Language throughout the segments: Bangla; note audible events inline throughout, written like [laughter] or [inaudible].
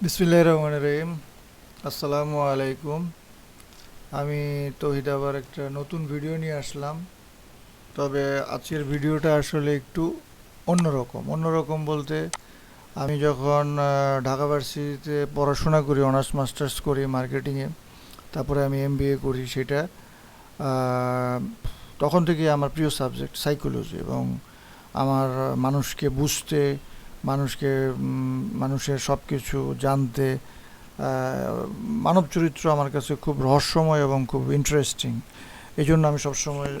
বিসমিল্লাহ রহমান রহিম আসসালামু আলাইকুম আমি তহিদ আবার একটা নতুন ভিডিও নিয়ে আসলাম। তবে আজকের ভিডিওটা আসলে একটু অন্যরকম। অন্যরকম বলতে আমি যখন ঢাকা ভার্সিটিতে পড়াশোনা করি অনার্স মাস্টার্স করি মার্কেটিংয়ে তারপরে আমি এম করি সেটা তখন থেকে আমার প্রিয় সাবজেক্ট সাইকোলজি এবং আমার মানুষকে বুঝতে, মানুষকে মানুষের সব কিছু জানতে মানব চরিত্র আমার কাছে খুব রহস্যময় এবং খুব ইন্টারেস্টিং এই জন্য আমি সবসময়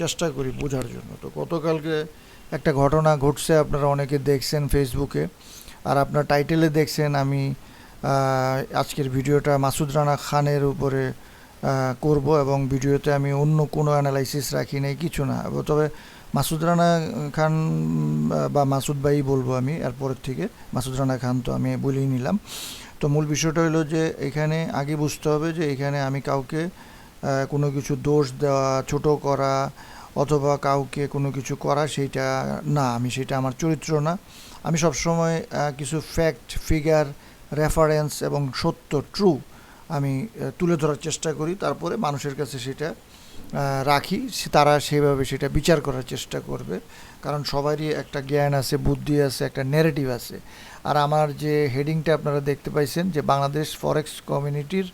চেষ্টা করি বোঝার জন্য। তো গতকালকে একটা ঘটনা ঘটছে, আপনারা অনেকে দেখছেন ফেসবুকে আর আপনার টাইটেলে দেখছেন আমি আজকের ভিডিওটা মাসুদ রানা খানের উপরে করব এবং ভিডিওতে আমি অন্য কোনো অ্যানালাইসিস রাখি নাই, কিছু না। তবে মাসুদ রানা খান বা মাসুদ ভাই বলব আমি, এরপরের থেকে মাসুদ রানা খান তো আমি বলেই নিলাম। তো মূল বিষয়টা হলো যে এখানে আগে বুঝতে হবে যে এখানে আমি কাউকে কোনো কিছু দোষ দেওয়া, ছোট করা অথবা কাউকে কোনো কিছু করা সেইটা না, আমি সেটা আমার চরিত্র না। আমি সবসময় কিছু ফ্যাক্ট ফিগার রেফারেন্স এবং সত্য ট্রু আমি তুলে ধরার চেষ্টা করি। তারপরে মানুষের কাছে সেটা রাখি তারা সেভাবে সেটা বিচার করার চেষ্টা করবে। কারণ সবারই একটা জ্ঞান আছে, বুদ্ধি আছে, একটা নেরেটিভ আছে। আর আমার যে হেডিংটা আপনারা দেখতে পাইছেন যে বাংলাদেশ ফরেক্স কমিউনিটির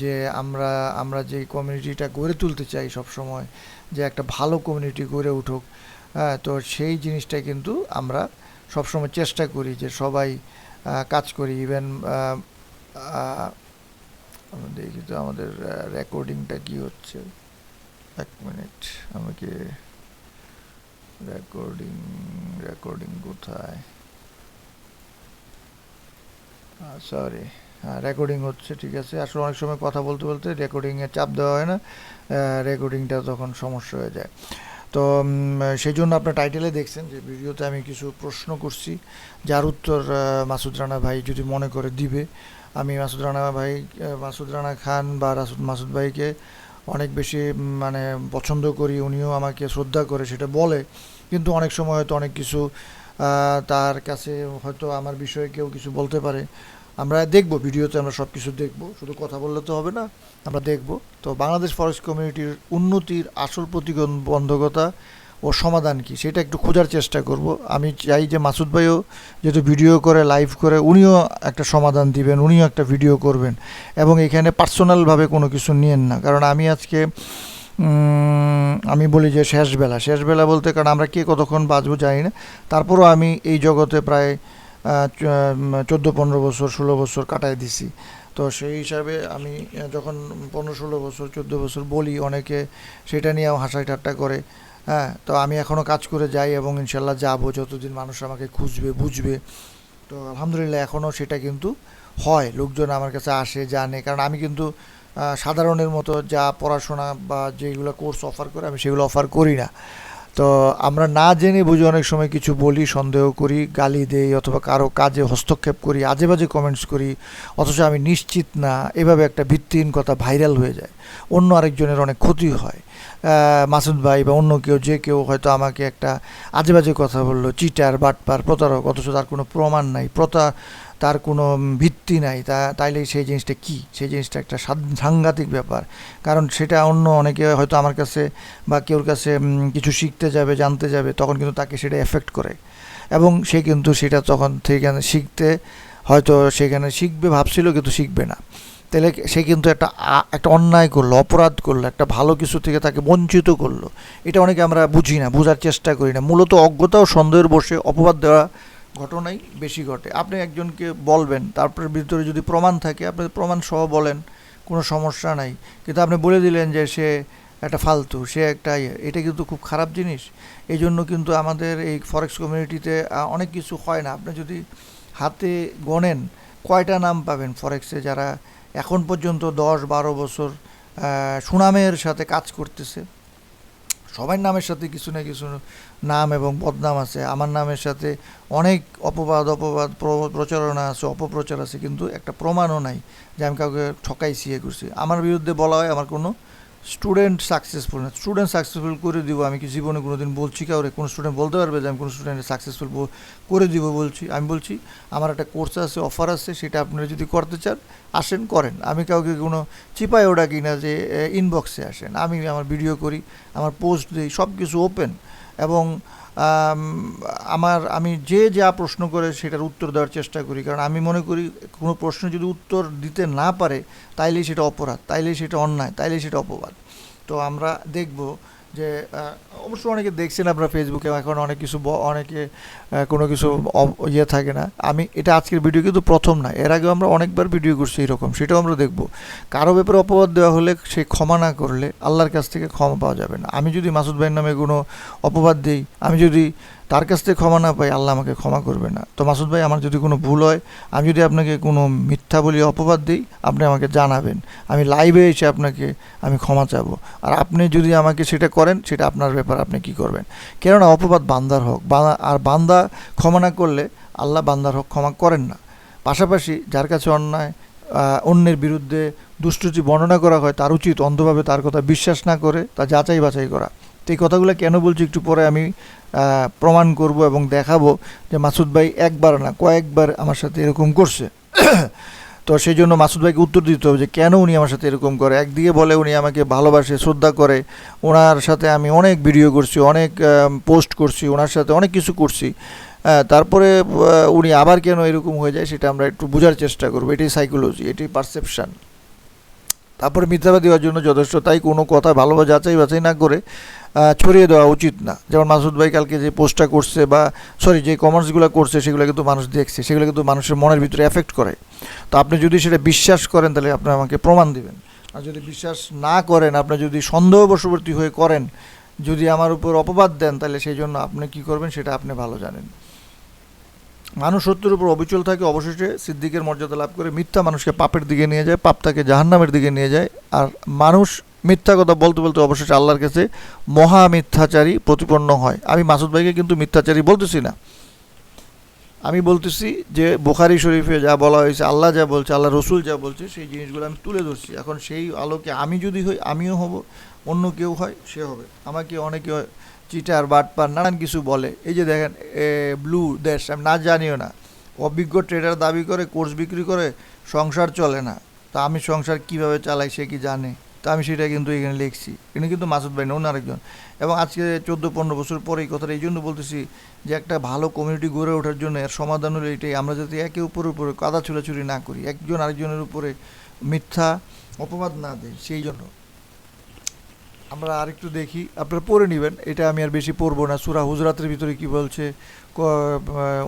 যে আমরা আমরা যে কমিউনিটিটা গড়ে তুলতে চাই সব সময় যে একটা ভালো কমিউনিটি গড়ে উঠুক হ্যাঁ তো সেই জিনিসটা কিন্তু আমরা সবসময় চেষ্টা করি যে সবাই কাজ করি। ইভেন দেখি তো আমাদের রেকর্ডিংটা কি হচ্ছে? এক মিনিট আমাকে রেকর্ডিং রেকর্ডিং কোথায়? সরি হ্যাঁ রেকর্ডিং হচ্ছে, ঠিক আছে। আসলে অনেক সময় কথা বলতে বলতে রেকর্ডিংয়ে চাপ দেওয়া হয় না। রেকর্ডিংটা তখন সমস্যা হয়ে যায়। তো সেই জন্য আপনার টাইটেলে দেখছেন যে ভিডিওতে আমি কিছু প্রশ্ন করছি। যার উত্তর মাসুদ রানা ভাই যদি মনে করে দিবে। আমি মাসুদ রানা ভাই মাসুদ রানা খান বা রাসুদ, মাসুদ ভাইকে অনেক বেশি মানে পছন্দ করি। উনিও আমাকে শ্রদ্ধা করে সেটা বলে। কিন্তু অনেক সময় হয়তো অনেক কিছু তার কাছে হয়তো আমার বিষয়ে কেউ কিছু বলতে পারে। আমরা দেখব, ভিডিওতে আমরা সব কিছু দেখব, শুধু কথা বললে তো হবে না, আমরা দেখব। তো বাংলাদেশ ফরেস্ট কমিউনিটির উন্নতির আসল প্রতিবন্ধকতা ও সমাধান কি, সেটা একটু খোঁজার চেষ্টা করব। আমি চাই যে মাসুদ ভাইও যেহেতু ভিডিও করে লাইভ করে, উনিও একটা সমাধান দিবেন, উনিও একটা ভিডিও করবেন। এবং এখানে পার্সোনালভাবে কোনো কিছু নিয়েন না। কারণ আমি আজকে আমি বলি যে শেষবেলা শেষবেলা বলতে কারণ আমরা কে কতক্ষণ বাঁচবো জানি না। তারপরও আমি এই জগতে প্রায় চোদ্দ, পনেরো বছর, ষোলো বছর কাটায় দিছি। তো সেই হিসাবে আমি যখন পনেরো, ষোলো বছর, চোদ্দ বছর বলি অনেকে, সেটা নিয়েও হাসাই ঠাট্টা করে হ্যাঁ তো আমি এখনও কাজ করে যাই এবং ইনশাল্লাহ যাব, যতদিন মানুষ আমাকে খুঁজবে, বুঝবে। তো আলহামদুলিল্লাহ এখনও সেটা কিন্তু হয়, লোকজন আমার কাছে আসে, জানে, কারণ আমি কিন্তু সাধারণের মতো যা পড়াশোনা বা যেগুলো কোর্স অফার করে আমি সেগুলো অফার করি না। তো আমরা না জেনে বুঝে অনেক সময় কিছু বলি, সন্দেহ করি, গালি দেই অথবা কারও কাজে হস্তক্ষেপ করি আজে বাজে কমেন্টস করি, অথচ আমি নিশ্চিত না, এভাবে একটা ভিত্তিহীন কথা ভাইরাল হয়ে যায়। অন্য আরেকজনের অনেক ক্ষতি হয়। মাসুদ ভাই বা অন্য কেউ, যে কেউ হয়তো আমাকে একটা আজে বাজে কথা বলল চিটার বাটপার, প্রতারক, অথচ তার কোনো প্রমাণ নাই। প্রতা তার কোনো ভিত্তি নাই। তা, তাইলে সেই জিনিসটা কি? সেই জিনিসটা একটা সাংঘাতিক ব্যাপার। কারণ সেটা অন্য অনেকে হয়তো আমার কাছে বা কেউর কাছে কিছু শিখতে যাবে, জানতে যাবে, তখন কিন্তু তাকে সেটা এফেক্ট করে। এবং সে কিন্তু সেটা তখন সেখানে শিখতে, হয়তো সেখানে শিখবে, ভাবছিল কিন্তু শিখবে না। তাহলে সে কিন্তু একটা একটা অন্যায় করল, অপরাধ করল, একটা ভালো কিছু থেকে তাকে বঞ্চিত করল। এটা অনেকে আমরা বুঝি না, বোঝার চেষ্টা করি না। মূলত অজ্ঞতা ও সন্দেহের বসে অপবাদ দেওয়া ঘটনাই বেশি ঘটে। আপনি একজনকে বলবেন, তারপরে ভিতরে যদি প্রমাণ থাকে, আপনি প্রমাণ সহ বলেন, কোনো সমস্যা নাই। কিন্তু আপনি বলে দিলেন যে সে একটা ফালতু, সে একটা ইয়ে এটা কিন্তু খুব খারাপ জিনিস। এই জন্য কিন্তু আমাদের এই ফরেক্স কমিউনিটিতে অনেক কিছু হয় না। আপনি যদি হাতে গণেন, কয়টা নাম পাবেন ফরেক্সে যারা এখন পর্যন্ত দশ বারো বছর সুনামের সাথে কাজ করতেছে? সবার নামের সাথে কিছু না কিছু নাম এবং বদনাম আছে। আমার নামের সাথে অনেক অপবাদ অপবাদ প্র- প্রচারণা আছে, অপপ্রচার আছে, কিন্তু একটা প্রমাণও নাই যে আমি কাউকে ঠকাইছি, এ করছি। আমার বিরুদ্ধে বলা হয়, আমার কোনো স্টুডেন্ট সাকসেসফুল না স্টুডেন্ট সাকসেসফুল করে দিব, আমি কি জীবনে কোনো দিন বলছি কাউরে? কোনো স্টুডেন্ট বলতে পারবে যে আমি কোনো স্টুডেন্টের সাকসেসফুল করে দিব বলছি। আমি বলছি, আমার একটা কোর্স আছে অফার আছে, সেটা আপনারা যদি করতে চান, আসেন, করেন। আমি কাউকে কোনো চিপায় ওটা কিনা যে ইনবক্সে আসেন। আমি আমার ভিডিও করি, আমার পোস্ট দিই সব কিছু ওপেন এবং আমার, আমি যে যা প্রশ্ন করে সেটার উত্তর দেওয়ার চেষ্টা করি। কারণ আমি মনে করি কোনো প্রশ্ন যদি উত্তর দিতে না পারে তাইলে সেটা অপরাধ তাইলে সেটা অন্যায় তাইলে সেটা অপবাদ। তো আমরা দেখব যে অবশ্য অনেকে দেখছেন আপনারা ফেসবুকে এখন অনেক কিছু অনেকে কোনো কিছু ইয়ে থাকে না। আমি, এটা আজকের ভিডিও কিন্তু প্রথম না। এর আগেও আমরা অনেকবার ভিডিও করছি এরকম, সেটাও আমরা দেখব। কারও ব্যাপারে অপবাদ দেওয়া হলে সে ক্ষমা না করলে আল্লাহর কাছ থেকে ক্ষমা পাওয়া যাবে না। আমি যদি মাসুদ ভাইয়ের নামে কোনো অপবাদ দিই, আমি যদি তার কাছ থেকে ক্ষমা না পাই, আল্লাহ আমাকে ক্ষমা করবে না। তো মাসুদ ভাই, আমার যদি কোনো ভুল হয়, আমি যদি আপনাকে কোনো মিথ্যা বলি, অপবাদ দিই, আপনি আমাকে জানাবেন। আমি লাইভে এসে আপনাকে, আমি ক্ষমা চাবো। আর আপনি যদি আমাকে সেটা করেন, সেটা আপনার ব্যাপার, আপনি কি করবেন? কেননা অপবাদ বান্দার হোক। আর বান্দা ক্ষমা না করলে, আল্লাহ বান্দার হক ক্ষমা করেন না। পাশাপাশি যার কাছে অন্যায় অন্যের বিরুদ্ধে দুষ্টুচি বর্ণনা করা হয়, তার উচিত অন্ধভাবে তার কথা বিশ্বাস না করে, তা যাচাই বাছাই করা। তো এই কথাগুলো কেন বলছি একটু পরে আমি প্রমাণ করব এবং দেখাবো যে মাসুদ ভাই একবার না, কয়েকবার আমার সাথে এরকম করছে। [clears throat] তো সেই জন্য মাসুদ ভাইকে উত্তর দিতে হবে যে কেন উনি আমার সাথে এরকম করে। একদিকে বলে উনি আমাকে ভালোবাসে, শ্রদ্ধা করে, ওনার সাথে আমি অনেক ভিডিও করছি, অনেক পোস্ট করছি, ওনার সাথে অনেক কিছু করছি। তারপরে উনি আবার কেন এরকম হয়ে যায় সেটা আমরা একটু বোঝার চেষ্টা করব। এটি সাইকোলজি এটি পারসেপশান তারপরে মিথ্যাবাদী হওয়ার জন্য যথেষ্ট, তাই কোনো কথা ভালোভাবে যাচাই বাছাই না করে ছড়িয়ে দেওয়া উচিত না। যেমন মাসুদ ভাই কালকে যে পোস্টটা করছে বা সরি যে কমার্সগুলো করছে, সেগুলো কিন্তু মানুষ দেখছে, সেগুলো কিন্তু মানুষের মনের ভিতরে এফেক্ট করে। তো আপনি যদি সেটা বিশ্বাস করেন, তাহলে আপনি আমাকে প্রমাণ দিবেন। আর যদি বিশ্বাস না করেন, আপনি যদি সন্দেহবশবর্তী হয়ে করেন, যদি আমার উপর অপবাদ দেন, তাহলে সেই জন্য আপনি কি করবেন, সেটা আপনি ভালো জানেন। মানুষ সত্যের উপর অবিচল থাকে, অবশেষে সিদ্দিকের মর্যাদা লাভ করে মিথ্যা মানুষকে পাপের দিকে নিয়ে যায়, পাপ তাকে জাহান্নামের দিকে নিয়ে যায়, আর মানুষ মিথ্যা কথা বলতে বলতে অবশেষে আল্লাহর কাছে মহা মিথ্যাচারী প্রতিপন্ন হয়। আমি মাসুদ ভাইকে কিন্তু মিথ্যাচারী বলতেছি না। আমি বলতেছি যে, বোখারি শরীফে যা বলা হয়েছে, আল্লাহ যা বলছে, আল্লাহ রসুল যা বলছে, সেই জিনিসগুলো আমি তুলে ধরছি। এখন সেই আলোকে আমি যদি হই, আমিও হব, অন্য কেউ হয়, সে হবে। আমাকে অনেকে চিটার, বাটপার, নানান কিছু বলে। এই যে দেখেন ব্লু দেশ, আমি না জানিও না। অভিজ্ঞ ট্রেডার দাবি করে, কোর্স বিক্রি করে, সংসার চলে না। তা আমি সংসার কীভাবে চালাই, সে কি জানে? তা আমি সেটা কিন্তু এখানে লিখছি। এখানে কিন্তু মাসুদ ভাই না অন্য আরেকজন। এবং আজকে চোদ্দ পনেরো বছর পরে এই কথাটা এই জন্য বলতেছি যে একটা ভালো কমিউনিটি গড়ে ওঠার জন্য এর সমাধান হলো এটাই। আমরা যাতে একে উপর উপরে কাদা ছুড়াছুড়ি না করি, একজন আরেকজনের উপরে মিথ্যা অপবাদ না দেয় সেই জন্য আমরা আরেকটু দেখি, আপনারা পড়ে নেবেন। এটা আমি আর বেশি পড়ব না। সুরা হুজরাতের ভিতরে কি বলছে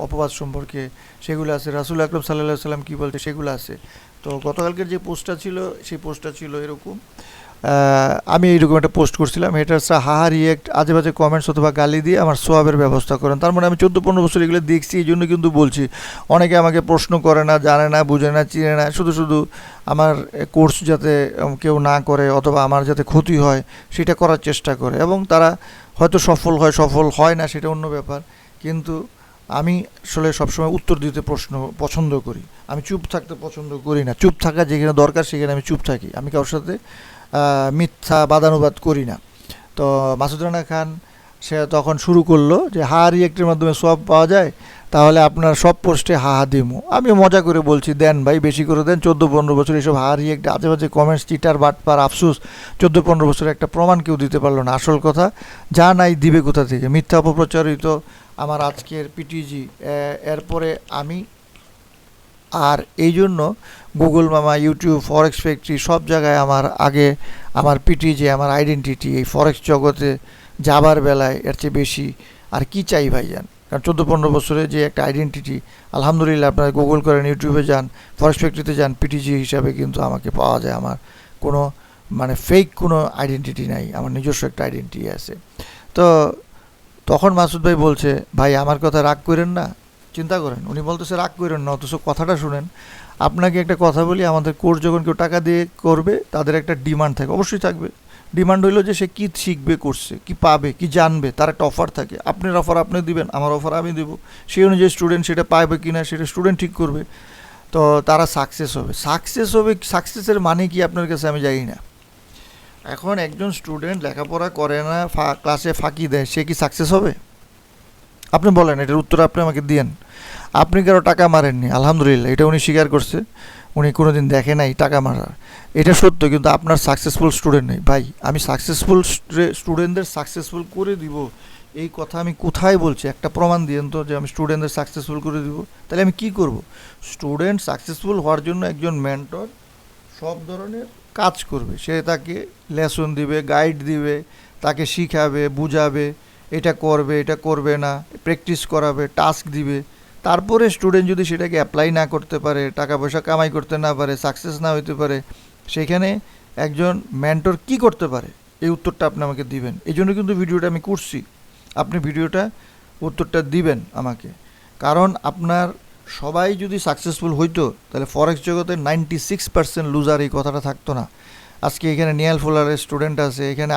অপবাদ সম্পর্কে সেগুলো আছে। রাসুল আকরম সাল্লাহ সাল্লাম কী বলছে, সেগুলো আছে। তো গতকালকের যে পোস্টটা ছিল, সেই পোস্টটা ছিল এরকম। আমি এইরকম একটা পোস্ট করছিলাম। এটা হাহা রিয়েক্ট আজে বাজে কমেন্টস অথবা গালি দিয়ে আমার সোয়াবের ব্যবস্থা করেন। তার মানে আমি চোদ্দ পনেরো বছর এগুলো দেখছি, এই জন্য কিন্তু বলছি, অনেকে আমাকে প্রশ্ন করে না, জানে না, বুঝে না, চিনে না। শুধু শুধু আমার কোর্স যাতে কেউ না করে অথবা আমার যাতে ক্ষতি হয়, সেটা করার চেষ্টা করে। এবং তারা হয়তো সফল হয় সফল হয় না, সেটা অন্য ব্যাপার। কিন্তু আমি আসলে সবসময় উত্তর দিতে প্রশ্ন, পছন্দ করি। আমি চুপ থাকতে পছন্দ করি না। চুপ থাকা যেখানে দরকার সেখানে আমি চুপ থাকি। আমি কারোর সাথে মিথ্যা, বাদানুবাদ করি না। তো মাসুদ রানা খান, সে তখন শুরু করল যে হা রিয়েক্টের মাধ্যমে সব পাওয়া যায়। তাহলে আপনার সব পোস্টে হা হা দিমু। আমি মজা করে বলছি, দেন ভাই, বেশি করে দেন চোদ্দ পনেরো বছর এইসব হা একটা আজে বাজে কমেন্টস চিটার বাটপার, আফসুস চোদ্দ পনেরো বছর একটা প্রমাণ কেউ দিতে পারল না। আসল কথা, যা নাই দিবে কোথা থেকে? মিথ্যা অপপ্রচারিত আমার আজকের পিটিজি এরপরে আমি আর এই জন্য গুগল মামা ইউটিউব ফরেক্স ফ্যাক্টরি সব জায়গায় আমার আগে আমার পিটিজি আমার আইডেন্টিটি এই ফরেক্স জগতে যাবার বেলায় এর চেয়ে বেশি আর কি চাই ভাইজান? কারণ চোদ্দ পনেরো বছরে যে একটা আইডেন্টিটি আলহামদুলিল্লাহ আপনারা গুগল করেন ইউটিউবে যান ফরেস্ট ফ্যাক্টরিতে যান পিটিজি হিসাবে কিন্তু আমাকে পাওয়া যায়। আমার কোনো মানে ফেক কোনো আইডেন্টিটি নাই, আমার নিজস্ব একটা আইডেন্টিটি আছে। তো তখন মাসুদ ভাই বলছে, ভাই, আমার কথা রাগ করেন না, চিন্তা করেন। উনি বলতেছে, রাগ করেন না, অথচ কথাটা শুনেন। আপনাকে একটা কথা বলি, আমাদের কোর্স যখন কেউ টাকা দিয়ে করবে, তাদের একটা ডিমান্ড থাকে, অবশ্যই থাকবে। ডিমান্ড হইল যে সে কী শিখবে করছে কী পাবে, কি জানবে, তার একটা অফার থাকে। আপনার অফার আপনি দিবেন, আমার অফার আমি দেবো। সেই অনুযায়ী স্টুডেন্ট সেটা পাবে কি না সেটা স্টুডেন্ট ঠিক করবে। তো তারা সাকসেস হবে। সাকসেস হবে সাকসেসের মানে কি আপনার কাছে আমি জানি না। এখন একজন স্টুডেন্ট লেখাপড়া করে না ক্লাসে ফাঁকি দেয়, সে কি সাকসেস হবে? আপনি বলেন, এটার উত্তর আপনি আমাকে দিয়েন। আপনি কারও টাকা মারেননি, আলহামদুলিল্লাহ, এটা উনি স্বীকার করছে। উনি কোনো দিন দেখে নাই টাকা মারার। এটা সত্য, কিন্তু আপনার সাকসেসফুল স্টুডেন্ট নেই। ভাই, আমি সাকসেসফুল স্টুডেন্টদের সাকসেসফুল করে দিব। এই কথা আমি কোথায় বলছি? একটা প্রমাণ দিয়েন তো যে আমি স্টুডেন্টদের সাকসেসফুল করে দিব। তাহলে আমি কি করব? স্টুডেন্ট সাকসেসফুল হওয়ার জন্য একজন মেন্টর সব ধরনের কাজ করবে। সে তাকে লেসন দিবে গাইড দিবে, তাকে শিখাবে, বুঝাবে, এটা করবে এটা করবে না প্র্যাকটিস করাবে টাস্ক দিবে। তারপরে স্টুডেন্ট যদি সেটাকে অ্যাপ্লাই না করতে পারে টাকা পয়সা কামাই করতে না পারে সাকসেস না হইতে পারে, সেখানে একজন মেন্টর কি করতে পারে? এই উত্তরটা আপনি আমাকে দিবেন। এই জন্য কিন্তু ভিডিওটা আমি করছি। আপনি ভিডিওটা, উত্তরটা দিবেন আমাকে। কারণ আপনার সবাই যদি সাকসেসফুল হইতো, তাহলে ফরেক্স জগতে নাইনটি সিক্স পার্সেন্ট লুজার এই কথাটা থাকতো না। আজকে এখানে নিয়াল ফুলারের স্টুডেন্ট আছে, এখানে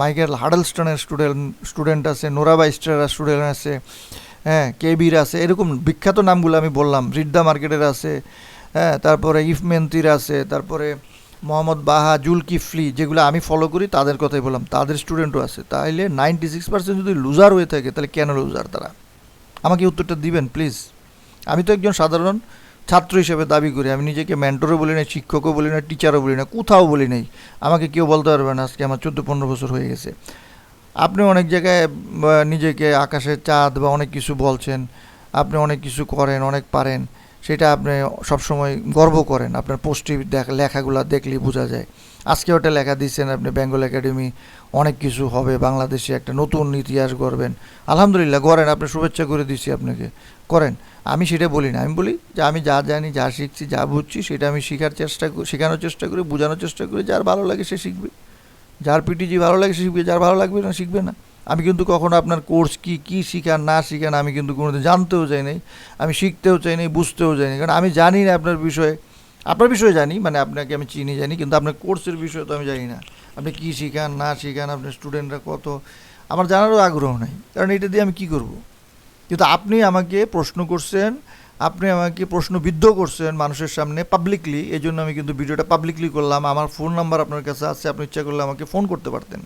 মাইকেল হাডলস্টনের স্টুডেন্ট স্টুডেন্ট আছে নোরাবা স্টারের স্টুডেন্ট আছে হ্যাঁ কেবির আছে, এরকম বিখ্যাত নামগুলো আমি বললাম রিদ্দা মার্কেটের আছে হ্যাঁ তারপরে ইফমেন্তির আছে, তারপরে মোহাম্মদ বাহা জুলকিফলি যেগুলো আমি ফলো করি, তাদের কথাই বললাম, তাদের স্টুডেন্টও আছে। তাইলে নাইনটি সিক্স পার্সেন্ট যদি লুজার হয়ে থাকে, তাহলে কেন লুজার তারা? আমাকে উত্তরটা দিবেন প্লিজ আমি তো একজন সাধারণ ছাত্র হিসেবে দাবি করি, আমি নিজেকে মেন্টরও বলি না শিক্ষকও বলি না টিচারও বলি না কোথাও বলি নাই। আমাকে কেউ বলতে পারবে না, আজকে আমার চোদ্দ পনেরো বছর হয়ে গেছে। আপনি অনেক জায়গায় নিজেকে আকাশের চাঁদ বা অনেক কিছু বলছেন, আপনি অনেক কিছু করেন, অনেক পারেন, সেটা আপনি সবসময় গর্ব করেন। আপনার পোস্টে লেখাগুলো দেখলেই বোঝা যায়। আজকে ওটা লেখা দিচ্ছেন আপনি, বেঙ্গল একাডেমি, অনেক কিছু হবে, বাংলাদেশে একটা নতুন ইতিহাস গড়বেন। আলহামদুলিল্লাহ, গড়েন, আপনি শুভেচ্ছা করে দিচ্ছি আপনাকে। করেন, আমি সেটা বলি না, আমি বলি যে আমি যা জানি, যা শিখছি, যা বুঝছি, সেটা আমি শেখার চেষ্টা শেখানোর চেষ্টা করি, বোঝানোর চেষ্টা করি, যার ভালো লাগে সে শিখবে। যার পিটিজি ভালো লাগে সে শিখবে, যার ভালো লাগবে না শিখবে না। আমি কিন্তু কখনো আপনার কোর্স কি কি শিখান, না শিখান, আমি কিন্তু কোনোদিন জানতেও চাই নাই। আমি শিখতেও চাই নাই, বুঝতেও চাই নাই। কারণ আমি জানি না আপনার বিষয়ে আপনার বিষয়ে জানি মানে আপনাকে আমি চিনি, জানি, কিন্তু আপনার কোর্সের বিষয়ে তো আমি জানি না। আপনি কী শিখান, না শিখান, আপনার স্টুডেন্টরা কত? আমার জানারও আগ্রহ নাই। কারণ এটা দিয়ে আমি কি করব? কিন্তু আপনি আমাকে প্রশ্ন করছেন আপনি আমাকে প্রশ্নবিদ্ধ করছেন মানুষের সামনে পাবলিকলি এই জন্য আমি কিন্তু ভিডিওটা পাবলিকলি করলাম। আমার ফোন নাম্বার আপনার কাছে আছে, আপনি ইচ্ছা করলে আমাকে ফোন করতে পারতেন।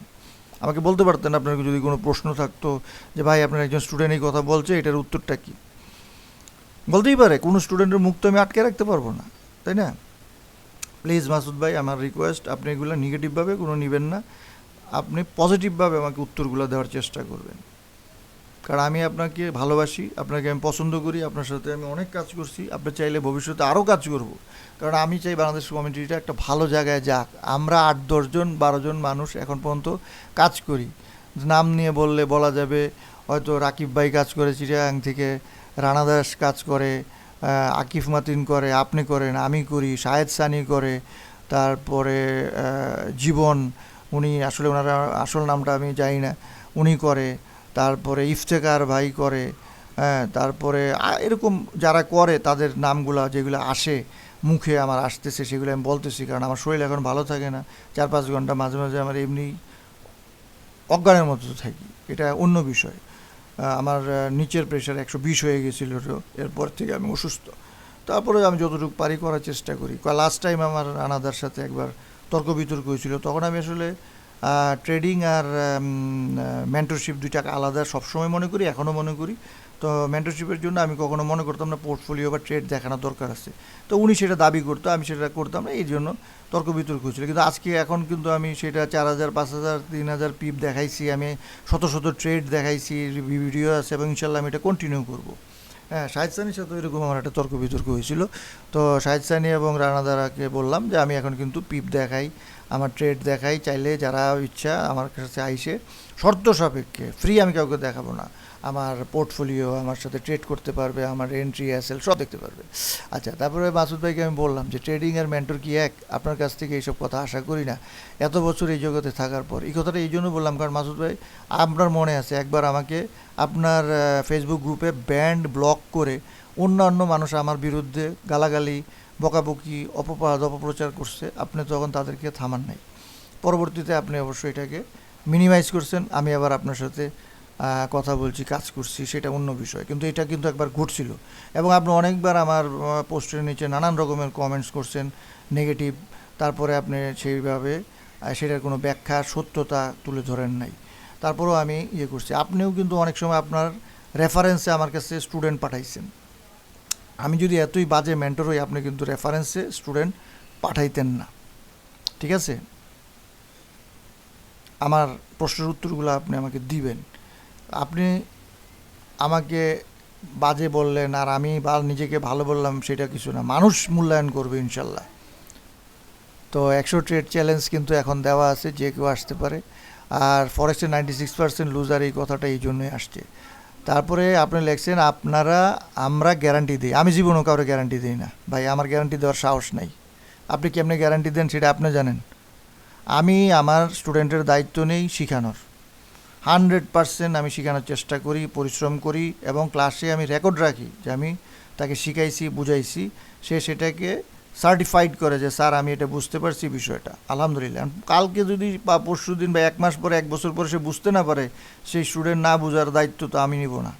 আমাকে বলতে পারতেন আপনার যদি কোনো প্রশ্ন থাকতো যে, ভাই, আপনার একজন স্টুডেন্ট এই কথা বলছে, এটার উত্তরটা কী? বলতেই পারে, কোনো স্টুডেন্টের মুখ তো আমি আটকে রাখতে পারব না, তাই না? প্লিজ মাসুদ ভাই, আমার রিকোয়েস্ট আপনি এগুলো নেগেটিভভাবে কোনো নেবেন না। আপনি পজিটিভভাবে আমাকে উত্তরগুলো দেওয়ার চেষ্টা করবেন। কারণ আমি আপনাকে ভালোবাসি, আপনাকে আমি পছন্দ করি, আপনার সাথে আমি অনেক কাজ করছি, আপনি চাইলে ভবিষ্যতে আরও কাজ করব। কারণ আমি চাই বাংলাদেশ কমিউনিটিটা একটা ভালো জায়গায় যাক। আমরা আট দশজন বারো জন মানুষ এখন পর্যন্ত কাজ করি। নাম নিয়ে বললে বলা যাবে, হয়তো রাকিব ভাই কাজ করে, চিটাগাং থেকে রানা দাস কাজ করে আকিফ মাতিন করে, আপনি করেন, আমি করি, শাহেদ সানি করে, তারপরে জীবন, উনি আসলে ওনারা আসল নামটা আমি জানি না, উনি করে। তারপরে ইফতেকার ভাই করে হ্যাঁ তারপরে এরকম যারা করে তাদের নামগুলো যেগুলো আসে, মুখে আমার আসতেছে সেগুলো আমি বলতেছি কারণ আমার শরীর এখন ভালো থাকে না। চার পাঁচ ঘণ্টা মাঝে মাঝে আমার এমনি অজ্ঞানের মতো থাকি। এটা অন্য বিষয়। আমার নিচের প্রেশার একশো বিশ হয়ে গেছিল, এরপর থেকে আমি অসুস্থ। তারপরে আমি যতটুকু পারি করার চেষ্টা করি। লাস্ট টাইম আমার রানাদার সাথে একবার তর্ক বিতর্ক হয়েছিল, তখন আমি আসলে ট্রেডিং আর মেন্টরশিপ দুইটাকে আলাদা সবসময় মনে করি এখনও মনে করি। তো মেন্টরশিপের জন্য আমি কখনো মনে করতাম না পোর্টফোলিও বা ট্রেড দেখানোর দরকার আছে। তো উনি সেটা দাবি করতো, আমি সেটা করতাম না, এই জন্য তর্ক বিতর্ক হয়েছিল। কিন্তু আজকে এখন কিন্তু আমি সেটা চার হাজার, পাঁচ হাজার, তিন হাজার পিপ দেখাইছি, আমি শত শত ট্রেড দেখাইছি ভিডিও আছে এবং ইনশাল্লাহ আমি এটা কন্টিনিউ করব। হ্যাঁ শাহিদ সানির সাথে এরকম আমার একটা তর্ক বিতর্ক হয়েছিল। তো শাহিদ সানি এবং রানাদারাকে বললাম যে আমি এখন কিন্তু পিপ দেখাই আমার ট্রেড দেখাই, চাইলে যারা ইচ্ছা আমার কাছে আইসে, শর্ত সাপেক্ষে ফ্রি আমি কাউকে দেখাবো না। আমার পোর্টফোলিও আমার সাথে ট্রেড করতে পারবে, আমার এন্ট্রি অ্যাসেল সব দেখতে পারবে। আচ্ছা তারপরে মাসুদ ভাইকে আমি বললাম যে ট্রেডিং আর মেন্টর কি এক? আপনার কাছ থেকে এইসব কথা আশা করি না। এত বছর এই জগতে থাকার পর, এই কথাটা এই জন্য বললাম, কারণ মাসুদ ভাই, আপনার মনে আছে, একবার আমাকে আপনার ফেসবুক গ্রুপে ব্যান্ড ব্লক করে অন্যান্য মানুষ আমার বিরুদ্ধে গালাগালি বকাবকি, অপবাদ, অপপ্রচার করছে, আপনি তখন তাদেরকে থামান নাই। পরবর্তীতে আপনি অবশ্যই এটাকে মিনিমাইজ করছেন, আমি আবার আপনার সাথে কথা বলছি, কাজ করছি, সেটা অন্য বিষয়। কিন্তু এটা কিন্তু একবার ঘটছিল। এবং আপনি অনেকবার আমার পোস্টের নিচে নানান রকমের কমেন্টস করছেন নেগেটিভ তারপরে আপনি সেইভাবে সেটার কোনো ব্যাখ্যা, সত্যতা তুলে ধরেন নাই। তারপরেও আমি ইয়ে করছি। আপনিও কিন্তু অনেক সময় আপনার রেফারেন্সে আমার কাছে স্টুডেন্ট পাঠাইছেন। আমি যদি এতই বাজে মেন্টর হই, আপনি কিন্তু রেফারেন্সে স্টুডেন্ট পাঠাইতেন না। ঠিক আছে? আমার প্রশ্নের উত্তরগুলো আপনি আমাকে দিবেন। আপনি আমাকে বাজে বললেন আর আমি বা নিজেকে ভালো বললাম, সেটা কিছু না। মানুষ মূল্যায়ন করবে ইনশাল্লাহ। তো একশো ট্রেড চ্যালেঞ্জ কিন্তু এখন দেওয়া আছে, যে কেউ আসতে পারে। আর ফরেস্টের নাইনটি সিক্স পার্সেন্ট লুজার এই কথাটা এই জন্যই আসছে। তারপরে আপনি লেখছেন, আপনারা, আমরা গ্যারান্টি দিই। আমি জীবনও কাউরে গ্যারান্টি দিই না। ভাই, আমার গ্যারান্টি দেওয়ার সাহস নাই। আপনি কেমনে গ্যারান্টি দেন সেটা আপনি জানেন। আমি আমার স্টুডেন্টের দায়িত্ব নেই শেখানোর। হান্ড্রেড পারসেন্ট আমি শেখানোর চেষ্টা করি, পরিশ্রম করি এবং ক্লাসে আমি রেকর্ড রাখি যে আমি তাকে শিখাইছি, বুঝাইছি। সে সেটাকে সার্টিফাইড করে যে, স্যার, আমি এটা বুঝতে পারছি বিষয়টা। আলহামদুলিল্লাহ। কালকে যদি বা পরশু দিন বা এক মাস পরে, এক বছর পরে সে বুঝতে না পারে, সেই স্টুডেন্ট না বোঝার দায়িত্ব তো আমি নিব না।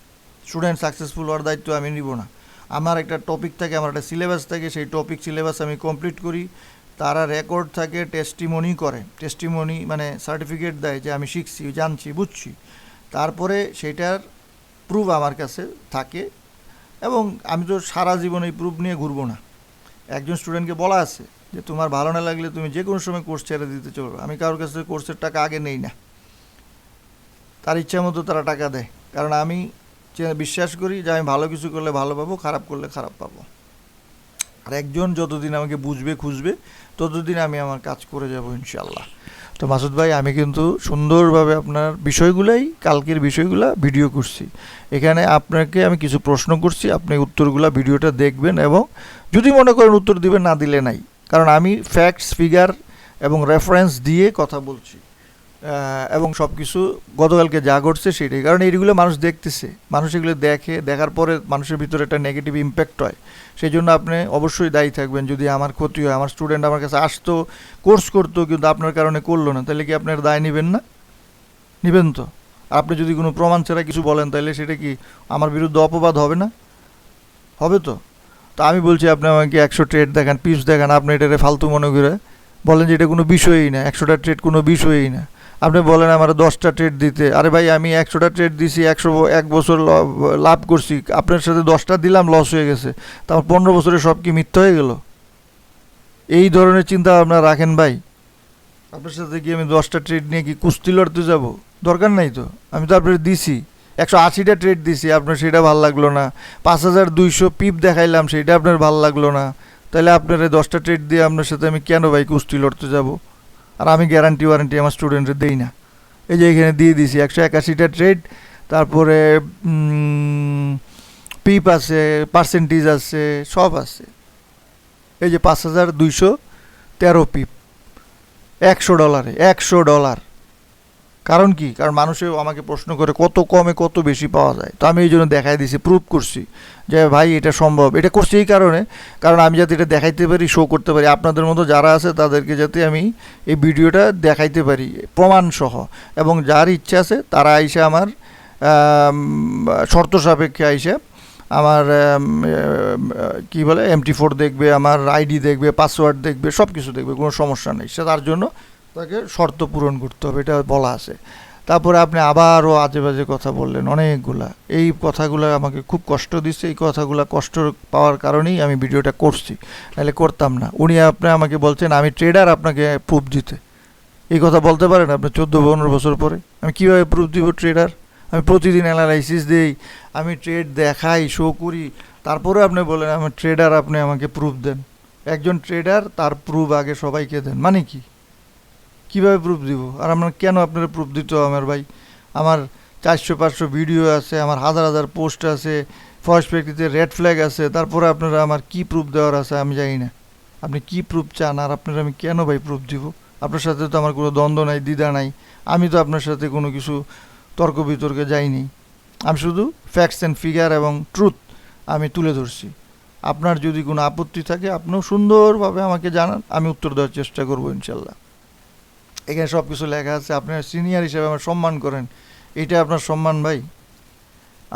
স্টুডেন্ট সাকসেসফুল হওয়ার দায়িত্ব আমি নিব না। আমার একটা টপিক থাকে, আমার একটা সিলেবাস থাকে, সেই টপিক সিলেবাস আমি কমপ্লিট করি। তারা রেকর্ড থাকে টেস্টিমনি করে। টেস্টিমনি মানে সার্টিফিকেট দেয় যে, আমি শিখছি, জানছি, বুঝছি। তারপরে সেটার প্রুফ আমার কাছে থাকে এবং আমি তো সারা জীবন এই প্রুফ নিয়ে ঘুরবো না। একজন স্টুডেন্টকে বলা আছে যে, তোমার ভালো না লাগলে তুমি যে কোনো সময় কোর্স ছেড়ে দিতে চলবে আমি কারোর কাছে কোর্সের টাকা আগে নেই না। তার ইচ্ছা মতো তারা টাকা দেয়। কারণ আমি বিশ্বাস করি যে, আমি ভালো কিছু করলে ভালো পাবো, খারাপ করলে খারাপ পাবো। আর একজন যতদিন আমাকে বুঝবে, খুঁজবে, ততদিন আমি আমার কাজ করে যাব ইনশাল্লাহ তো মাসুদ ভাই, আমি কিন্তু সুন্দরভাবে আপনার বিষয়গুলাই, কালকের বিষয়গুলা ভিডিও করছি। এখানে আপনাকে আমি কিছু প্রশ্ন করছি। আপনি উত্তরগুলা ভিডিওটা দেখবেন এবং যদি মনে করেন উত্তর দিবেন, না দিলে নাই। কারণ আমি ফ্যাক্টস ফিগার এবং রেফারেন্স দিয়ে কথা বলছি। এবং সব কিছু গতকালকে যা ঘটছে সেটাই। কারণ এইগুলো মানুষ দেখতেছে। মানুষ এগুলো দেখে, দেখার পরে মানুষের ভিতরে একটা নেগেটিভ ইম্প্যাক্ট হয়। সেই জন্য আপনি অবশ্যই দায়ী থাকবেন। যদি আমার ক্ষতি হয়, আমার স্টুডেন্ট আমার কাছে আসতো কোর্স করতো, কিন্তু আপনার কারণে করল না, তাহলে কি আপনার দায় নেবেন না? নেবেন তো। আপনি যদি কোনো প্রমাণ ছাড়া কিছু বলেন, তাহলে সেটা কি আমার বিরুদ্ধে অপবাদ হবে না? হবে তো? তো আমি বলছি, আপনি আমাকে একশো ট্রেড দেখান পিস দেখান, আপনি এটাকে ফালতু মনে করে বলেন যে এটা কোনো বিষয়ই না, একশোটা ট্রেড কোনো বিষয়ই না। আপনি বলেন আমার দশটা ট্রেড দিতে, আরে ভাই আমি একশোটা ট্রেড দিছি, একশো এক বছর লাভ করছি, আপনার সাথে দশটা দিলাম লস হয়ে গেছে, তা আমার পনেরো বছরে সব কি মিথ্যা হয়ে গেল? এই ধরনের চিন্তা আপনারা রাখেন ভাই। আপনার সাথে কি আমি দশটা ট্রেড নিয়ে কি কুস্তি লড়তে যাব? দরকার নাই তো, আমি তো আপনার দিছি। একশো আশিটা ট্রেড দিছি, আপনার সেটা ভালো লাগল না। পাঁচ হাজার দুইশো পিপ দেখাইলাম, সেটা আপনার ভালো লাগল না। তাহলে আপনার দশটা ট্রেড দিয়ে আপনার সাথে আমি কেন ভাই কুস্তি লড়তে যাব? আর আমি গ্যারান্টি ওয়ারেন্টি আমার স্টুডেন্টদের দেই না। এই যে এখানে দিয়ে দিছি, একশো একাশিটা ট্রেড তারপরে পিপ আছে পার্সেন্টেজ আছে, সব আছে। এই যে পাঁচ হাজার দুইশো তেরো পিপ, একশো ডলারে একশো ডলার কারণ কি? কারণ মানুষে আমাকে প্রশ্ন করে কত কমে কত বেশি পাওয়া যায়। তো আমি এই জন্য দেখাই দিছি প্রুভ করছি যে ভাই এটা সম্ভব। এটা করছি এই কারণে কারণ আমি যাতে এটা দেখাইতে পারি শো করতে পারি আপনাদের মতো যারা আছে তাদেরকে যাতে আমি এই ভিডিওটা দেখাইতে পারি প্রমাণসহ। এবং যার ইচ্ছা আছে তারা আইসে আমার শর্ত সাপেক্ষে আইসে আমার আম, কি বলে এমটি ফোর দেখবে আমার আইডি দেখবে পাসওয়ার্ড দেখবে সব কিছু দেখবে কোনো সমস্যা নেই। সে তার জন্য তাকে শর্ত পূরণ করতে হবে, এটা বলা আছে। তারপরে আপনি আবারও আজে বাজে কথা বললেন, অনেকগুলা। এই কথাগুলো আমাকে খুব কষ্ট দিচ্ছে, এই কথাগুলো কষ্ট পাওয়ার কারণেই আমি ভিডিওটা করছি। নাহলে করতাম না। উনি আপনি আমাকে বলছেন, আমি ট্রেডার আপনাকে প্রুফ দিতে। এই কথা বলতে পারেন আপনি চোদ্দ পনেরো বছর পরে? আমি কীভাবে প্রুফ দিব ট্রেডার আমি প্রতিদিন অ্যানালাইসিস দিই, আমি ট্রেড দেখাই শো করি। তারপরে আপনি বলেন আমি ট্রেডার আপনি আমাকে প্রুফ দেন। একজন ট্রেডার তার প্রুফ আগে সবাইকে দেন। মানে কি? কীভাবে প্রুফ দিব? আর আমরা কেন আপনারা প্রুফ দিতে আমার ভাই? আমার চারশো, পাঁচশো ভিডিও আছে, আমার হাজার হাজার পোস্ট আছে ফার্স্ট প্রেক্ষিতে রেড ফ্ল্যাগ আছে, তারপরে আপনারা আমার কি প্রুফ দেওয়ার আছে আমি জানি না। আপনি কি প্রুফ চান আর আপনারা আমি কেন ভাই প্রুফ দিব? আপনার সাথে তো আমার কোনো দ্বন্দ্ব নাই, দ্বিধা নাই। আমি তো আপনার সাথে কোনো কিছু তর্ক বিতর্কে যাইনি। আমি শুধু ফ্যাক্টস অ্যান্ড ফিগার এবং ট্রুথ আমি তুলে ধরছি। আপনার যদি কোনো আপত্তি থাকে, আপনিও সুন্দরভাবে আমাকে জানান, আমি উত্তর দেওয়ার চেষ্টা করব ইনশাল্লাহ। এখানে সব কিছু লেখা আছে। আপনি সিনিয়র হিসেবে আমার সম্মান করেন। এটা আপনার সম্মান ভাই।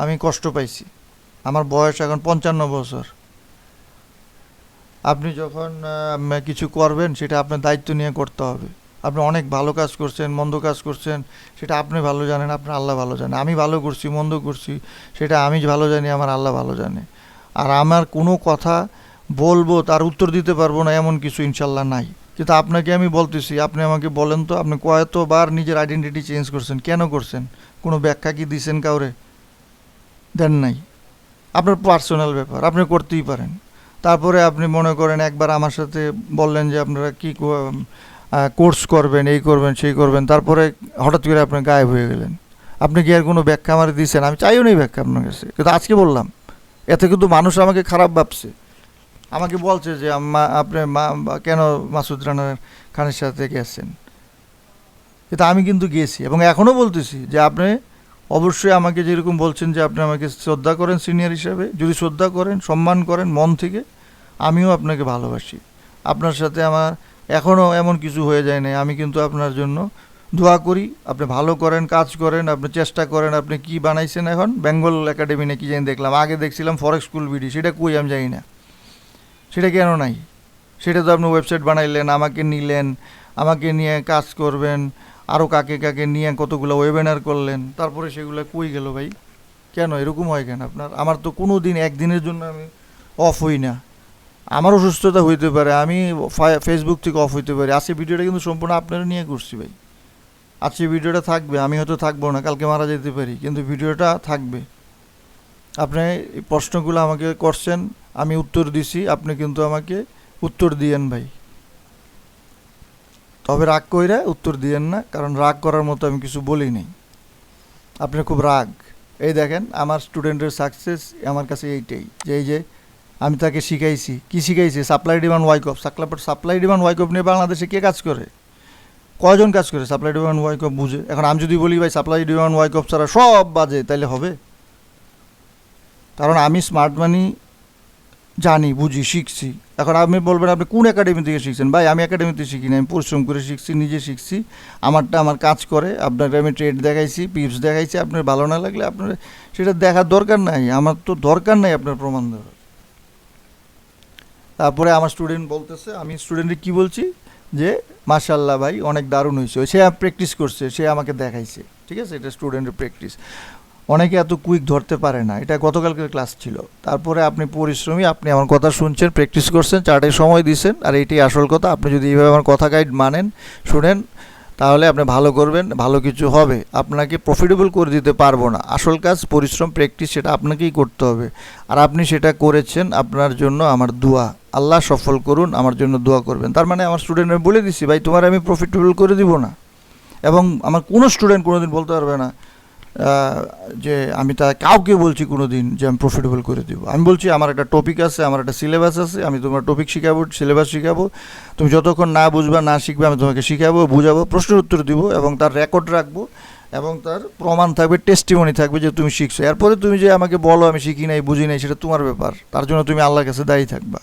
আমি কষ্ট পাইছি। আমার বয়স এখন পঞ্চান্ন বছর। আপনি যখন কিছু করবেন, সেটা আপনার দায়িত্ব নিয়ে করতে হবে। আপনি অনেক ভালো কাজ করছেন, মন্দ কাজ করছেন, সেটা আপনি ভালো জানেন আপনার আল্লাহ ভালো জানে আমি ভালো করছি, মন্দ করছি, সেটা আমি ভালো জানি, আমার আল্লাহ ভালো জানে। আর আমার কোনো কথা বলব, তার উত্তর দিতে পারব না, এমন কিছু ইনশাল্লাহ নাই। কিন্তু আপনাকে আমি বলতেছি, আপনি আমাকে বলেন তো, আপনি কয়তবার নিজের আইডেন্টিটি চেঞ্জ করছেন। কেন করছেন? কোনো ব্যাখ্যা কি দিছেন কাউরে? দেন নাই। আপনার পার্সোনাল ব্যাপার, আপনি করতেই পারেন। তারপরে আপনি মনে করেন একবার আমার সাথে বললেন যে আপনারা কী কোর্স করবেন, এই করবেন, সেই করবেন, তারপরে হঠাৎ করে আপনি গায়েব হয়ে গেলেন। আপনি কি আর কোনো ব্যাখ্যা আমার দিয়েছেন আমি চাইও নেই ব্যাখ্যা আপনার কাছে। কিন্তু আজকে বললাম, এতে কিন্তু মানুষ আমাকে খারাপ ভাবছে। আমাকে বলছে যে আম্মা আপনি মা কেন মাসুদ রানার খানের সাথে গেছেন কিন্তু আমি কিন্তু গিয়েছি এবং এখনও বলতেছি যে, আপনি অবশ্যই আমাকে যেরকম বলছেন যে, আপনি আমাকে শ্রদ্ধা করেন সিনিয়র হিসাবে, যদি শ্রদ্ধা করেন, সম্মান করেন মন থেকে, আমিও আপনাকে ভালোবাসি। আপনার সাথে আমার এখনও এমন কিছু হয়ে যায় না আমি কিন্তু আপনার জন্য দোয়া করি। আপনি ভালো করেন, কাজ করেন, আপনি চেষ্টা করেন, আপনি কি বানাইছেন এখন? বেঙ্গল একাডেমি নাকি জানি দেখলাম। আগে দেখছিলাম ফরেক্স স্কুল বিডি সেটা কই আমি জানি না। সেটা কেন নাই? সেটা তো আপনি ওয়েবসাইট বানাইলেন, আমাকে নিলেন, আমাকে নিয়ে কাজ করবেন আরও কাকে কাকে নিয়ে কতগুলো ওয়েবিনার করলেন, তারপরে সেগুলো কই গেল ভাই? কেন? এরকম হয় কেন আপনার? আমার তো কোনো দিন একদিনের জন্য আমি অফ হই না। আমার অসুস্থতা হইতে পারে, আমি ফেসবুক থেকে অফ হইতে পারি। আজকে ভিডিওটা কিন্তু সম্পূর্ণ আপনারা নিয়ে করছি ভাই। আজকে ভিডিওটা থাকবে, আমি হয়তো থাকব না, কালকে মারা যেতে পারি, কিন্তু ভিডিওটা থাকবে। আপনি প্রশ্নগুলো আমাকে করছেন, আমি উত্তর দিছি, আপনি কিন্তু আমাকে উত্তর দিয়েন ভাই। তবে রাগ কইরা উত্তর দিয়েন না, কারণ রাগ করার মতো আমি কিছু বলি নাই। আপনি খুব রাগ। এই দেখেন, আমার স্টুডেন্টের সাকসেস আমার কাছে এইটাই, যে এই যে আমি তাকে শিখাইছি। কি শিখাইছি? সাপ্লাই ডিমান্ড ওয়াইকপ সাপ্লাই ডিমান্ড ওয়াইকপ নিয়ে বাংলাদেশে কে কাজ করে? কয়জন কাজ করে সাপ্লাই ডিমান্ড ওয়াইকপ বুঝে? এখন আমি যদি বলি ভাই সাপ্লাই ডিমান্ড ওয়াইকপ ছাড়া সব বাজে, তাইলে হবে? কারণ আমি স্মার্ট মানি জানি, বুঝি, শিখছি। এখন আপনি বলবেন, আপনি কোন একাডেমি থেকে শিখছেন? ভাই, আমি একাডেমিতে শিখি না আমি পরিশ্রম করে শিখছি, নিজে শিখছি। আমারটা আমার কাজ করে, আপনাকে আমি ট্রেড দেখাইছি পিপস দেখাইছি, আপনার ভালো না লাগলে আপনার, সেটা দেখার দরকার নাই, আমার তো দরকার নাই আপনার প্রমাণ দেওয়ার। তারপরে আমার স্টুডেন্ট বলতেছে, আমি স্টুডেন্টকে কি বলছি? যে মাশাল্লাহ ভাই, অনেক দারুণ হয়েছে সে প্র্যাকটিস করছে, সে আমাকে দেখাইছে, ঠিক আছে? এটা স্টুডেন্টের প্র্যাকটিস অনেকে এত কুইক ধরতে পারে না। এটা গতকালকের ক্লাস ছিল। তারপরে আপনি পরিশ্রমী, আপনি আমার কথা শুনছেন প্র্যাকটিস করছেন চারটে সময় দিছেন, আর এইটাই আসল কথা, আপনি যদি এইভাবে আমার কথা গাইড মানেন, শুনেন, তাহলে আপনি ভালো করবেন, ভালো কিছু হবে। আপনাকে প্রফিটেবল করে দিতে পারব না। আসল কাজ পরিশ্রম প্র্যাকটিস সেটা আপনাকেই করতে হবে। আর আপনি সেটা করেছেন, আপনার জন্য আমার দোয়া। আল্লাহ সফল করুন, আমার জন্য দোয়া করবেন। তার মানে আমার স্টুডেন্টের বলে দিছি, ভাই, তোমার আমি প্রফিটেবল করে দিব না। এবং আমার কোনো স্টুডেন্ট কোনোদিন বলতে পারবে না যে আমি তা কাউকে বলছি কোনো দিন যে আমি প্রফিটেবল করে দিব। আমি বলছি, আমার একটা টপিক আছে, আমার একটা সিলেবাস আছে, আমি তোমার টপিক শিখাবো সিলেবাস শিখাবো। তুমি যতক্ষণ না বুঝবা, না শিখবে, আমি তোমাকে শিখাবো, বুঝাবো প্রশ্নের উত্তর দিব এবং তার রেকর্ড রাখব এবং তার প্রমাণ থাকবে টেস্টিমনি থাকবে যে তুমি শিখছো। এরপরে তুমি যে আমাকে বলো, আমি শিখি নাই, বুঝি নাই, সেটা তোমার ব্যাপার। তার জন্য তুমি আল্লাহর কাছে দায়ী থাকবা।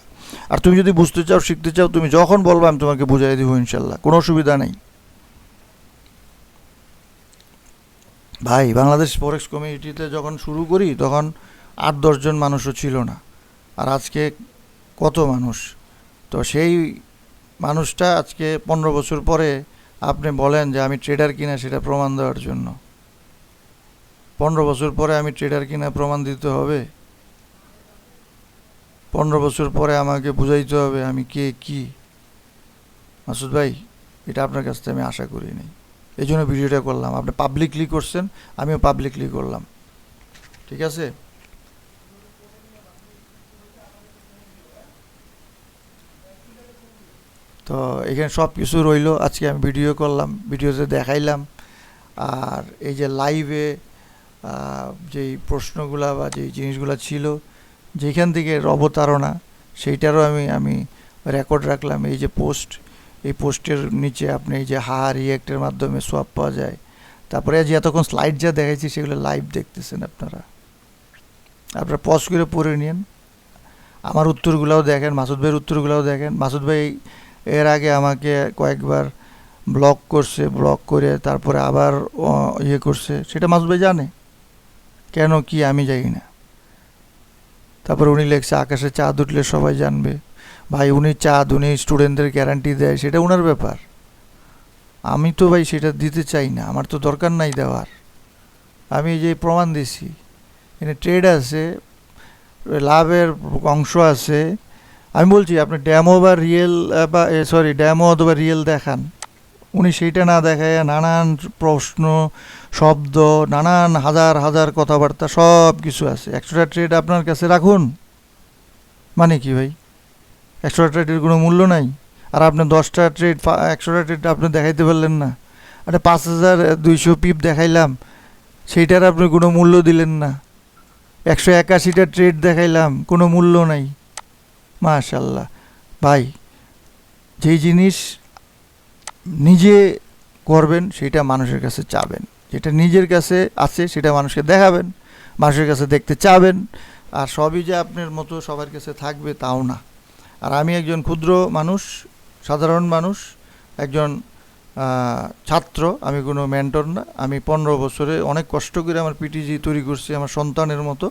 আর তুমি যদি বুঝতে চাও, শিখতে চাও, তুমি যখন বলব, আমি তোমাকে বুঝাই দিব ইনশাল্লাহ। কোনো অসুবিধা নেই। ভাই, বাংলাদেশ ফরেক্স কমিউনিটিতে যখন শুরু করি, তখন আট দশজন মানুষও ছিল না। আর আজকে কত মানুষ? তো সেই মানুষটা আজকে পনেরো বছর পরে আপনি বলেন যে আমি ট্রেডার কিনা সেটা প্রমাণ দেওয়ার জন্য। পনেরো বছর পরে আমি ট্রেডার কিনা প্রমাণ দিতে হবে। পনেরো বছর পরে আমাকে বুঝাইতে হবে আমি কে, কি? মাসুদ ভাই, এটা আপনার কাছ থেকে আমি আশা করি নাই। এই জন্য ভিডিওটা করলাম। আপনি পাবলিকলি করছেন, আমিও পাবলিকলি করলাম। ঠিক আছে? তো এখানে সব কিছু রইল, আজকে আমি ভিডিও করলাম ভিডিওতে দেখাইলাম। আর এই যে লাইভে যেই প্রশ্নগুলা বা যেই জিনিসগুলো ছিল যেখান থেকে অবতারণা সেইটারও আমি আমি রেকর্ড রাখলাম। এই যে পোস্ট এই পোস্টের নিচে আপনি যে হা রিয়েক্টের মাধ্যমে সোয়াব পাওয়া যায়। তারপরে যে এতক্ষণ স্লাইড যা দেখাইছি সেগুলো লাইভ দেখতেছেন আপনারা। আপনারা পজ করে পড়ে নিন। আমার উত্তরগুলোও দেখেন, মাসুদ ভাইয়ের উত্তরগুলোও দেখেন। মাসুদ ভাই এর আগে আমাকে কয়েকবার ব্লক করছে ব্লক করে তারপরে আবার ইয়ে করছে। সেটা মাসুদ ভাই জানে? কেন, কি, আমি জানি না। তারপরে উনি লেখছে, আকাশে চাঁদ উঠলে সবাই জানবে। ভাই, উনি চাঁদ উনি স্টুডেন্টদের গ্যারান্টি দেয়, সেটা ওনার ব্যাপার। আমি তো ভাই সেটা দিতে চাই না, আমার তো দরকার নাই দেওয়ার। আমি যে প্রমাণ দিছি, এখানে ট্রেড আছে, লাভের অংশ আছে। আমি বলছি, আপনি ড্যামো বা রিয়েল বা সরি ড্যামো অথবা রিয়েল দেখান। উনি সেইটা না দেখায়, নানান প্রশ্ন, শব্দ, নানান হাজার হাজার কথাবার্তা সব কিছু আছে। একশোটা ট্রেড আপনার কাছে রাখুন। মানে কি ভাই? একশোটা ট্রেডের কোনো মূল্য নাই। আর আপনি দশটা ট্রেড একশোটা ট্রেড আপনি দেখাইতে পারলেন না। আরে পাঁচ হাজার দুইশো পিপ দেখাইলাম, সেইটার আপনি কোনো মূল্য দিলেন না। একশো একাশিটা ট্রেড দেখাইলাম, কোনো মূল্য নাই। মাশাল্লাহ। ভাই, যেই জিনিস নিজে করবেন, সেটা মানুষের কাছে চাবেন। যেটা নিজের কাছে আছে, সেটা মানুষকে দেখাবেন। মানুষের কাছে দেখতে চাবেন। আর সবই যে আপনার মতো সবার কাছে থাকবে, তাও না। আর আমি একজন ক্ষুদ্র মানুষ, সাধারণ মানুষ, একজন ছাত্র, আমি কোনো মেন্টর না। আমি পনেরো বছরে অনেক কষ্ট করে আমার পিটিজি তৈরি করছি আমার সন্তানের মতো।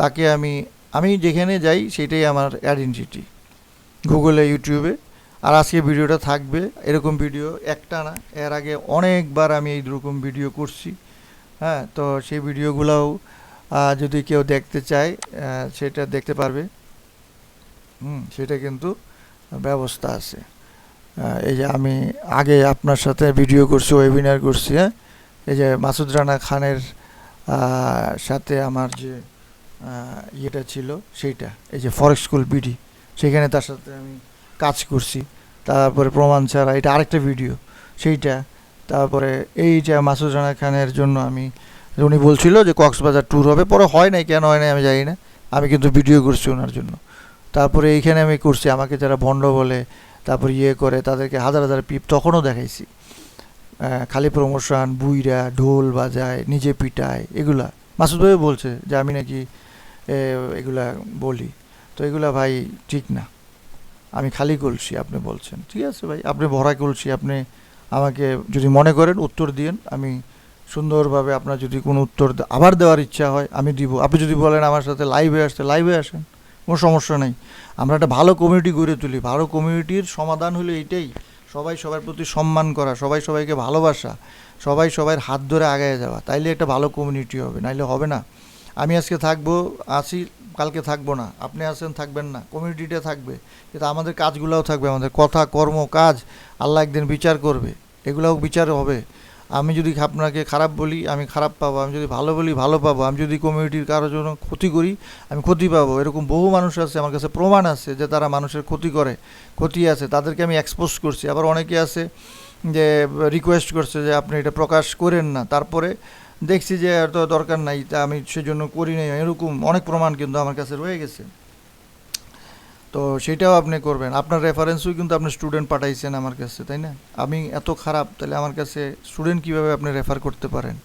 তাকে আমি আমি যেখানে যাই সেটাই আমার আইডেন্টিটি গুগলে ইউটিউবে আর আজকে ভিডিওটা থাকবে এরকম ভিডিও একটা না। এর আগে অনেকবার আমি এই রকম ভিডিও করছি। হ্যাঁ তো সেই ভিডিওগুলোও যদি কেউ দেখতে চায় সেটা দেখতে পারবে। হুম, সেটা কিন্তু ব্যবস্থা আছে। এই যে আমি আগে আপনার সাথে ভিডিও করছি ওয়েবিনার করছি হ্যাঁ? এই যে মাসুদ রানা খানের সাথে আমার যে ইয়েটা ছিল সেইটা, এই যে ফরেক্স স্কুল বিডি সেখানে তার সাথে আমি কাজ করছি। তারপরে প্রমাণ ছাড়া, এটা আরেকটা ভিডিও সেইটা। তারপরে এই যে মাসুদ রানা খানের জন্য আমি, উনি বলছিল যে কক্সবাজার ট্যুর হবে, পরে হয় নাই, কেন হয় নাই আমি জানি না। আমি কিন্তু ভিডিও করছি ওনার জন্য। তারপরে এইখানে আমি করছি, আমাকে যারা ভণ্ড বলে, তারপর ইয়ে করে, তাদেরকে হাজার হাজার পিপ তখনও দেখাইছি। খালি প্রমোশন বুইরা, ঢোল বাজায়, নিজে পিটায়, এগুলা। মাসুদ ভাই বলছে যে আমি নাকি এগুলা বলি। তো এগুলা ভাই ঠিক না। আমি খালি কলসি আপনি বলছেন। ঠিক আছে ভাই, আপনি ভরা কলসি আপনি আমাকে যদি মনে করেন উত্তর দিয়েন, আমি সুন্দরভাবে আপনার যদি কোনো উত্তর আবার দেওয়ার ইচ্ছা হয়, আমি দিব। আপনি যদি বলেন আমার সাথে লাইভে আসতে লাইভে আসেন। কোনো সমস্যা নেই। আমরা একটা ভালো কমিউনিটি গড়ে তুলি। ভালো কমিউনিটির সমাধান হলো এইটাই। সবাই সবার প্রতি সম্মান করা, সবাই সবাইকে ভালোবাসা, সবাই সবার হাত ধরে আগায় যাওয়া। তাইলে একটা ভালো কমিউনিটি হবে, নাইলে হবে না। আমি আজকে থাকব আসি কালকে থাকব না। আপনি আছেন, থাকবেন না। কমিউনিটিটা থাকবে। কিন্তু আমাদের কাজগুলোও থাকবে, আমাদের কথা, কর্ম, কাজ, আল্লাহ একদিন বিচার করবে। এগুলোও বিচার হবে। আমি যদি আপনাকে খারাপ বলি, আমি খারাপ পাবো, আমি যদি ভালো বলি, ভালো পাবো, আমি যদি কমিউনিটির কারোর জন্য ক্ষতি করি, আমি ক্ষতি পাবো। এরকম বহু মানুষ আছে, আমার কাছে প্রমাণ আছে যে তারা মানুষের ক্ষতি করে, ক্ষতি আছে। তাদেরকে আমি এক্সপোজ করছি। আবার অনেকে আছে যে রিকোয়েস্ট করছে যে আপনি এটা প্রকাশ করেন না। তারপরে দেখছি যে এত দরকার নাই, তা আমি সেজন্য করি নাই, এরকম অনেক প্রমাণ কিন্তু আমার কাছে রয়ে গেছে। তো সেটাও আপনি করবেন। আপনার রেফারেন্সও কিন্তু আপনি স্টুডেন্ট পাঠাইছেন আমার কাছে, তাই না? আমি এত খারাপ, তাহলে আমার কাছে স্টুডেন্ট কীভাবে আপনি রেফার করতে পারেন?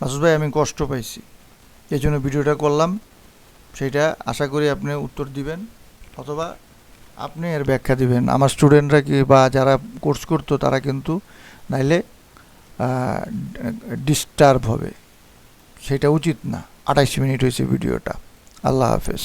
মাসুদ ভাই, আমি কষ্ট পাইছি। এই জন্য ভিডিওটা করলাম। সেটা আশা করি আপনি উত্তর দিবেন, অথবা আপনি এর ব্যাখ্যা দিবেন। আমার স্টুডেন্টরা কি বা যারা কোর্স করতো, তারা কিন্তু নাইলে ডিস্টার্ব হবে। সেটা উচিত না। আঠাইশ মিনিট হয়েছে ভিডিওটা। আল্লাহ হাফেজ।